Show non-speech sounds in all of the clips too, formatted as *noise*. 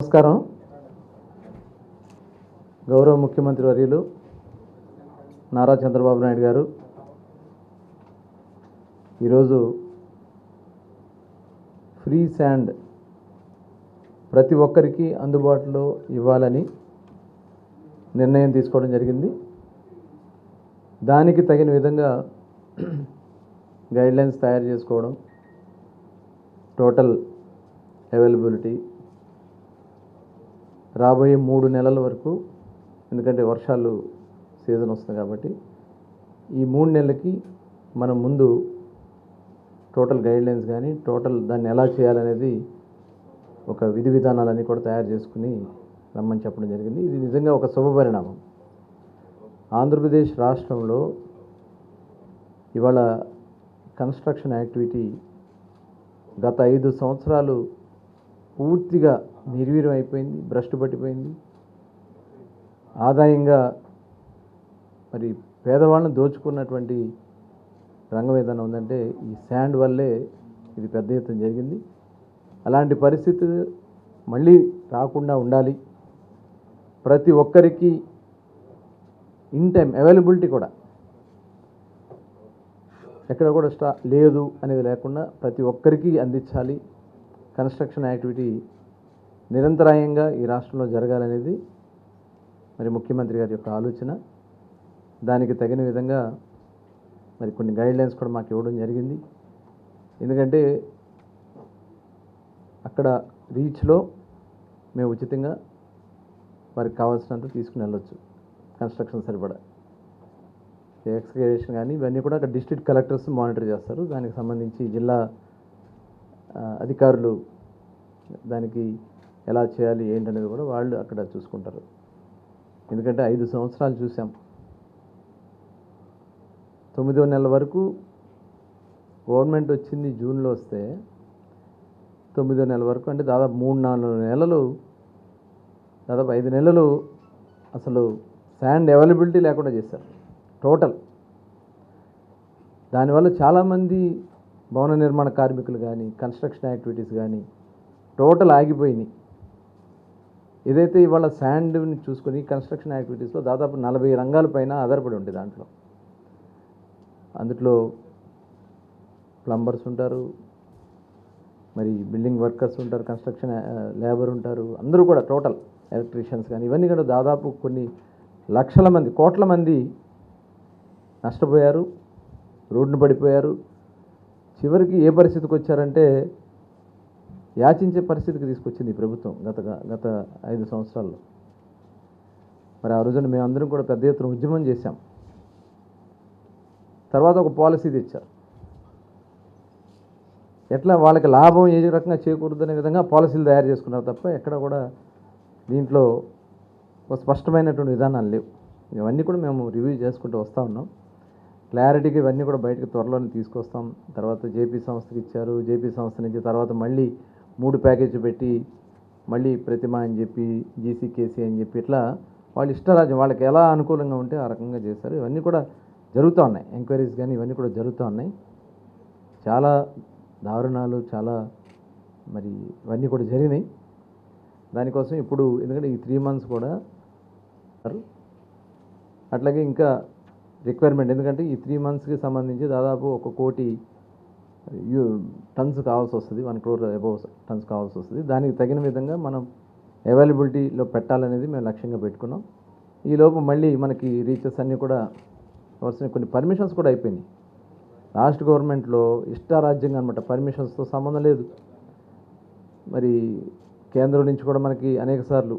నమస్కారం. గౌరవ ముఖ్యమంత్రి వర్యులు నారా చంద్రబాబు నాయుడు గారు ఈరోజు ఫ్రీ శాండ్ ప్రతి ఒక్కరికి అందుబాటులో ఇవ్వాలని నిర్ణయం తీసుకోవడం జరిగింది. దానికి తగిన విధంగా *clears throat* గైడ్లైన్స్ తయారు చేసుకోవడం టోటల్ అవైలబిలిటీ రాబోయే మూడు నెలల వరకు ఎందుకంటే వర్షాలు సీజన్ వస్తుంది కాబట్టి ఈ మూడు నెలలకి మనం ముందు టోటల్ గైడ్లైన్స్ కానీ టోటల్ దాన్ని ఎలా చేయాలనేది ఒక విధి విధానాలన్నీ కూడా తయారు చేసుకుని రమ్మని చెప్పడం జరిగింది. ఇది నిజంగా ఒక శుభ పరిణామం. ఆంధ్రప్రదేశ్ రాష్ట్రంలో ఇవాళ కన్స్ట్రక్షన్ యాక్టివిటీ గత ఐదు సంవత్సరాలు పూర్తిగా నిర్వీర్యం అయిపోయింది భ్రష్టు పట్టిపోయింది. ఆదాయంగా మరి పేదవాళ్ళని దోచుకున్నటువంటి రంగం ఏదైనా ఉందంటే ఈ శాండ్ వల్లే ఇది పెద్ద ఎత్తున జరిగింది. అలాంటి పరిస్థితి మళ్ళీ రాకుండా ఉండాలి. ప్రతి ఒక్కరికి ఇన్ టైం అవైలబిలిటీ కూడా. ఎక్కడ కూడా స్టా లేదు అనేది లేకుండా ప్రతి ఒక్కరికి అందించాలి. కన్స్ట్రక్షన్ యాక్టివిటీ నిరంతరాయంగా ఈ రాష్ట్రంలో జరగాలనేది మరి ముఖ్యమంత్రి గారి యొక్క ఆలోచన. దానికి తగిన విధంగా మరి కొన్ని గైడ్లైన్స్ కూడా మాకు ఇవ్వడం జరిగింది. ఎందుకంటే అక్కడ రీచ్లో మేము ఉచితంగా వారికి కావాల్సినంత తీసుకుని వెళ్ళొచ్చు కన్స్ట్రక్షన్ సరిపడా. ఎక్స్కవేషన్ కానీ ఇవన్నీ కూడా అక్కడ డిస్ట్రిక్ట్ కలెక్టర్స్ మానిటర్ చేస్తారు. దానికి సంబంధించి జిల్లా అధికారులు దానికి ఎలా చేయాలి ఏంటనేది కూడా వాళ్ళు అక్కడ చూసుకుంటారు. ఎందుకంటే ఐదు సంవత్సరాలు చూసాం. తొమ్మిదో నెలల వరకు గవర్నమెంట్ వచ్చింది జూన్లో వస్తే తొమ్మిదో నెల వరకు అంటే దాదాపు మూడు నాలుగు నెలలు దాదాపు ఐదు నెలలు అసలు శాండ్ అవైలబిలిటీ లేకుండా చేశారు. టోటల్. దానివల్ల చాలామంది భవన నిర్మాణ కార్మికులు కానీ కన్స్ట్రక్షన్ యాక్టివిటీస్ కానీ టోటల్ ఆగిపోయినాయి. ఏదైతే ఇవాళ శాండ్ని చూసుకొని కన్స్ట్రక్షన్ యాక్టివిటీస్లో దాదాపు నలభై రంగాల పైన ఆధారపడి ఉంటుంది దాంట్లో. అందులో ప్లంబర్స్ ఉంటారు మరి బిల్డింగ్ వర్కర్స్ ఉంటారు కన్స్ట్రక్షన్ లేబర్ ఉంటారు అందరూ కూడా టోటల్ ఎలక్ట్రీషియన్స్ కానీ ఇవన్నీ కూడా దాదాపు కొన్ని లక్షల మంది కోట్ల మంది నష్టపోయారు రోడ్డున పడిపోయారు చివరికి ఏ పరిస్థితికి వచ్చారంటే యాచించే పరిస్థితికి తీసుకొచ్చింది ఈ ప్రభుత్వం గత గత ఐదు సంవత్సరాల్లో. మరి ఆ రోజున మేమందరం కూడా పెద్ద ఎత్తున ఉద్యమం చేశాం. తర్వాత ఒక పాలసీ తెచ్చారు. ఎట్లా వాళ్ళకి లాభం ఏ రకంగా చేకూరుదనే విధంగా పాలసీలు తయారు చేసుకున్నారు తప్ప ఎక్కడ కూడా దీంట్లో ఒక స్పష్టమైనటువంటి విధానాలు లేవు. ఇవన్నీ కూడా మేము రివ్యూ చేసుకుంటూ వస్తూ ఉన్నాం. క్లారిటీకి ఇవన్నీ కూడా బయటకు త్వరలోనే తీసుకొస్తాం. తర్వాత జేపీ సంస్థకి ఇచ్చారు. జేపీ సంస్థ నుంచి తర్వాత మళ్ళీ మూడు ప్యాకేజ్ పెట్టి మళ్ళీ ప్రతిమ అని చెప్పి జీసీకేసీ అని చెప్పి ఇట్లా వాళ్ళ ఇష్టరాజ్యం వాళ్ళకి ఎలా అనుకూలంగా ఉంటే ఆ రకంగా చేశారు. ఇవన్నీ కూడా జరుగుతూ ఉన్నాయి. ఎంక్వైరీస్ కానీ ఇవన్నీ కూడా జరుగుతూ ఉన్నాయి. చాలా దారుణాలు చాలా మరి ఇవన్నీ కూడా జరిగినాయి. దానికోసం ఇప్పుడు ఎందుకంటే ఈ త్రీ మంత్స్ కూడా అట్లాగే ఇంకా రిక్వైర్మెంట్ ఎందుకంటే ఈ త్రీ మంత్స్కి సంబంధించి దాదాపు ఒక కోటి యూ టన్స్ కావాల్సి వస్తుంది. వన్ క్రోర్ అబౌవ్ టన్స్ కావాల్సి వస్తుంది. దానికి తగిన విధంగా మనం అవైలబిలిటీలో పెట్టాలనేది మేము లక్ష్యంగా పెట్టుకున్నాం. ఈలోపు మళ్ళీ మనకి రీచెస్ అన్నీ కూడా వస్తున్నాయి కొన్ని పర్మిషన్స్ కూడా అయిపోయినాయి. లాస్ట్ గవర్నమెంట్లో ఇష్టారాజ్యంగా అనమాట పర్మిషన్స్తో సంబంధం లేదు. మరి కేంద్రం నుంచి కూడా మనకి అనేక సార్లు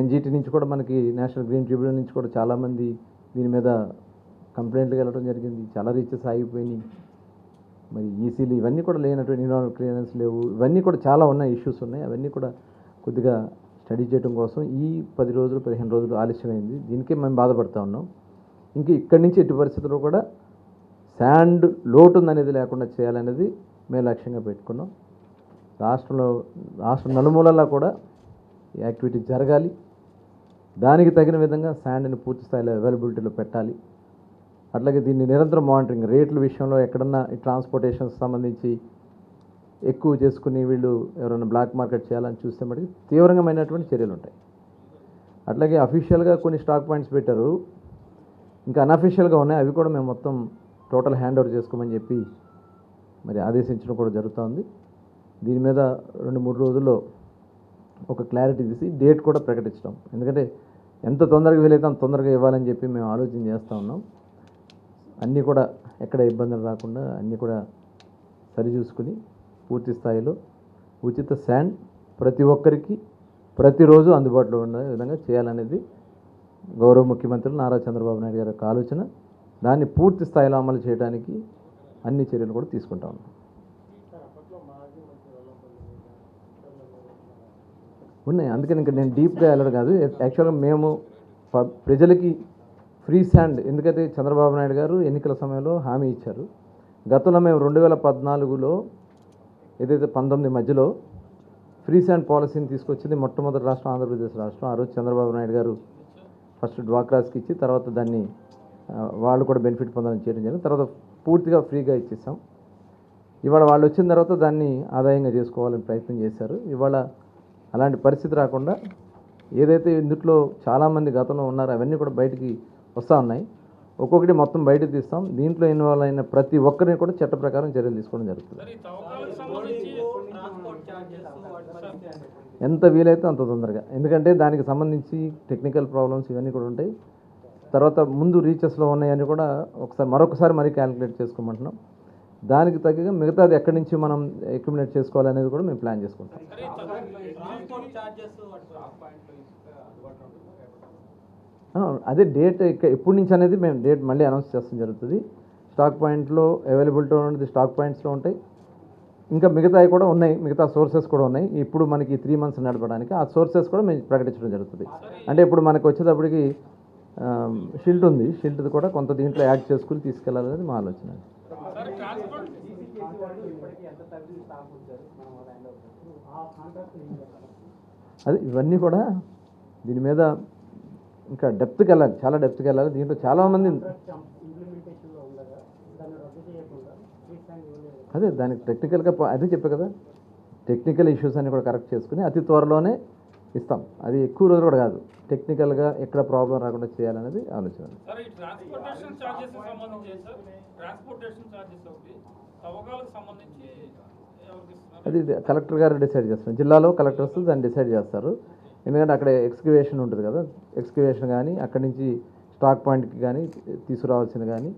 ఎన్జిటి నుంచి కూడా మనకి నేషనల్ గ్రీన్ ట్రిబ్యునల్ నుంచి కూడా చాలామంది దీని మీద కంప్లైంట్లు వెళ్ళడం జరిగింది. చాలా రీచెస్ ఆగిపోయినాయి. మరి ఈసీలు ఇవన్నీ కూడా లేనటువంటి ఇన్వాల్వ్ క్లియరెన్స్ లేవు. ఇవన్నీ కూడా చాలా ఉన్నాయి ఇష్యూస్ ఉన్నాయి. అవన్నీ కూడా కొద్దిగా స్టడీ చేయడం కోసం ఈ పది రోజులు పదిహేను రోజులు ఆలస్యమైంది. దీనికే మేము బాధపడుతూ ఉన్నాం. ఇంక ఇక్కడి నుంచి ఎట్టి పరిస్థితుల్లో కూడా శాండ్ లోటు అనేది లేకుండా చేయాలనేది మేము లక్ష్యంగా పెట్టుకున్నాం. రాష్ట్రంలో రాష్ట్ర నలుమూలలా కూడా ఈ యాక్టివిటీ జరగాలి. దానికి తగిన విధంగా శాండ్ని పూర్తి స్థాయిలో అవైలబిలిటీలో పెట్టాలి. అట్లాగే దీన్ని నిరంతరం మానిటరింగ్ రేట్ల విషయంలో ఎక్కడన్నా ఈ సంబంధించి ఎక్కువ చేసుకుని వీళ్ళు ఎవరైనా బ్లాక్ మార్కెట్ చేయాలని చూస్తే మటుకు తీవ్రమైనటువంటి చర్యలు ఉంటాయి. అట్లాగే అఫీషియల్గా కొన్ని స్టాక్ పాయింట్స్ పెట్టారు. ఇంకా అన్అఫీషియల్గా ఉన్నాయి. అవి కూడా మేము మొత్తం టోటల్ హ్యాండ్ ఓవర్ చేసుకోమని చెప్పి మరి ఆదేశించడం కూడా జరుగుతోంది. దీని మీద రెండు మూడు రోజుల్లో ఒక క్లారిటీ తీసి డేట్ కూడా ప్రకటించడం. ఎందుకంటే ఎంత తొందరగా వీలైతే అంత తొందరగా ఇవ్వాలని చెప్పి మేము ఆలోచన చేస్తూ ఉన్నాం. అన్నీ కూడా ఎక్కడ ఇబ్బందులు రాకుండా అన్నీ కూడా సరిచూసుకుని పూర్తి స్థాయిలో ఉచిత శాండ్ ప్రతి ఒక్కరికి ప్రతిరోజు అందుబాటులో ఉండే విధంగా చేయాలనేది గౌరవ ముఖ్యమంత్రి నారా చంద్రబాబు నాయుడు గారి యొక్క ఆలోచన. దాన్ని పూర్తి స్థాయిలో అమలు చేయడానికి అన్ని చర్యలు కూడా తీసుకుంటా ఉన్నాం. ఉన్నాయి. అందుకని ఇంకా నేను డీప్గా వెళ్ళడం కాదు. యాక్చువల్గా మేము ప- ప్రజలకి ఫ్రీ శాండ్ ఎందుకంటే చంద్రబాబు నాయుడు గారు ఎన్నికల సమయంలో హామీ ఇచ్చారు గతంలో మేము రెండు వేల పద్నాలుగులో ఏదైతే పంతొమ్మిది మధ్యలో ఫ్రీ శాండ్ పాలసీని తీసుకొచ్చింది మొట్టమొదటి రాష్ట్రం ఆంధ్రప్రదేశ్ రాష్ట్రం. ఆ రోజు చంద్రబాబు నాయుడు గారు ఫస్ట్ డ్వాక్రాస్కి ఇచ్చి తర్వాత దాన్ని వాళ్ళు కూడా బెనిఫిట్ పొందాలని చేయడం జరిగింది. తర్వాత పూర్తిగా ఫ్రీగా ఇచ్చేసాం. ఇవాళ వాళ్ళు వచ్చిన తర్వాత దాన్ని ఆదాయంగా చేసుకోవాలని ప్రయత్నం చేశారు. ఇవాళ అలాంటి పరిస్థితి రాకుండా ఏదైతే ఇందులో చాలామంది గతంలో ఉన్నారో అవన్నీ కూడా బయటికి వస్తూ ఉన్నాయి. ఒక్కొక్కటి మొత్తం బయటకు తీస్తాం. దీంట్లో ఇన్వాల్వ్ అయిన ప్రతి ఒక్కరిని కూడా చట్ట ప్రకారం చర్యలు తీసుకోవడం జరుగుతుంది. ఎంత వీలైతే అంత తొందరగా. ఎందుకంటే దానికి సంబంధించి టెక్నికల్ ప్రాబ్లమ్స్ ఇవన్నీ కూడా ఉంటాయి. తర్వాత ముందు రీచెస్లో ఉన్నాయని కూడా ఒకసారి మరొకసారి మరీ క్యాలిక్యులేట్ చేసుకోమంటున్నాం. దానికి తగ్గగా మిగతాది ఎక్కడి నుంచి మనం ఎక్యుమినేట్ చేసుకోవాలనేది కూడా మేము ప్లాన్ చేసుకుంటాం. అదే డేట్ ఎప్పటి నుంచి అనేది మేము డేట్ మళ్ళీ అనౌన్స్ చేస్తాం జరుగుతుంది. స్టాక్ పాయింట్లో అవైలబిలిటీ ఉన్నది స్టాక్ పాయింట్స్లో ఉంటాయి. ఇంకా మిగతావి కూడా ఉన్నాయి మిగతా సోర్సెస్ కూడా ఉన్నాయి. ఇప్పుడు మనకి త్రీ మంత్స్ నడపడానికి ఆ సోర్సెస్ కూడా మేము ప్రకటించడం జరుగుతుంది. అంటే ఇప్పుడు మనకు వచ్చేటప్పటికి షిల్ట్ ఉంది. షిల్ట్ కూడా కొంత దీంట్లో యాడ్ చేసుకుని తీసుకెళ్ళాలనేది మా ఆలోచన అది ఇవన్నీ కూడా దీని మీద ఇంకా డెప్త్కి వెళ్ళాలి చాలా డెప్త్కి వెళ్ళాలి. దీంట్లో చాలామంది అదే దానికి టెక్నికల్గా అదే చెప్పే కదా. టెక్నికల్ ఇష్యూస్ అన్ని కూడా కరెక్ట్ చేసుకుని అతి త్వరలోనే ఇస్తాం. అది ఎక్కువ రోజులు కూడా కాదు. టెక్నికల్గా ఎక్కడ ప్రాబ్లం రాకుండా చేయాలనేది ఆలోచన. అది కలెక్టర్ గారు డిసైడ్ చేస్తారు. జిల్లాలో కలెక్టర్స్ దాన్ని డిసైడ్ చేస్తారు. ఎందుకంటే అక్కడ ఎక్స్క్రివేషన్ ఉంటుంది కదా ఎక్స్క్రివేషన్ కానీ అక్కడి నుంచి స్టాక్ పాయింట్కి కానీ తీసుకురావాల్సింది కానీ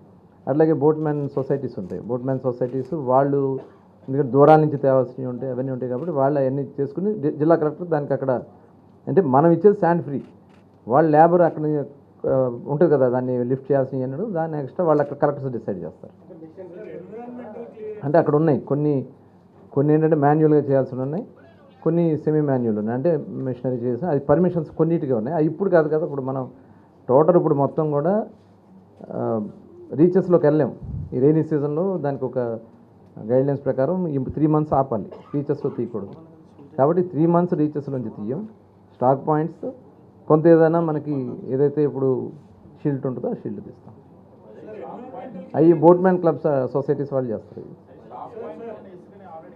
అట్లాగే బోట్ మ్యాన్ సొసైటీస్ ఉంటాయి. బోట్ మ్యాన్ సొసైటీస్ వాళ్ళు ఎందుకంటే దూరాల నుంచి తేవాల్సినవి ఉంటాయి అవన్నీ ఉంటాయి కాబట్టి వాళ్ళు అవన్నీ చేసుకుని జిల్లా కలెక్టర్ దానికి అక్కడ అంటే మనం ఇచ్చేది శాండ్ ఫ్రీ వాళ్ళ లేబర్ అక్కడ ఉంటుంది కదా దాన్ని లిఫ్ట్ చేయాల్సినవి అన్నాడు దాన్ని ఎక్స్ట్రా వాళ్ళు అక్కడ కలెక్టర్స్ డిసైడ్ చేస్తారు. అంటే అక్కడ ఉన్నాయి. కొన్ని కొన్ని ఏంటంటే మాన్యువల్గా చేయాల్సి ఉన్నాయి. కొన్ని సెమీ మాన్యువల్ ఉన్నాయి. అంటే మిషనరీ చేసి అది పర్మిషన్స్ కొన్నిటిగా ఉన్నాయి. అది ఇప్పుడు కాదు కదా ఇప్పుడు మనం టోటల్ ఇప్పుడు మొత్తం కూడా రీచెస్లోకి వెళ్ళాం ఈ రైనీ సీజన్లో దానికి ఒక గైడ్లైన్స్ ప్రకారం ఈ త్రీ మంత్స్ ఆపాలి. రీచెస్లో తీయకూడదు. కాబట్టి త్రీ మంత్స్ రీచెస్ నుంచి తీయం. స్టాక్ పాయింట్స్ కొంత ఏదైనా మనకి ఏదైతే ఇప్పుడు షీల్డ్ ఉంటుందో ఆ షీల్డ్ తీస్తాం. అవి బోట్మెన్ క్లబ్స్ సొసైటీస్ వాళ్ళు చేస్తారు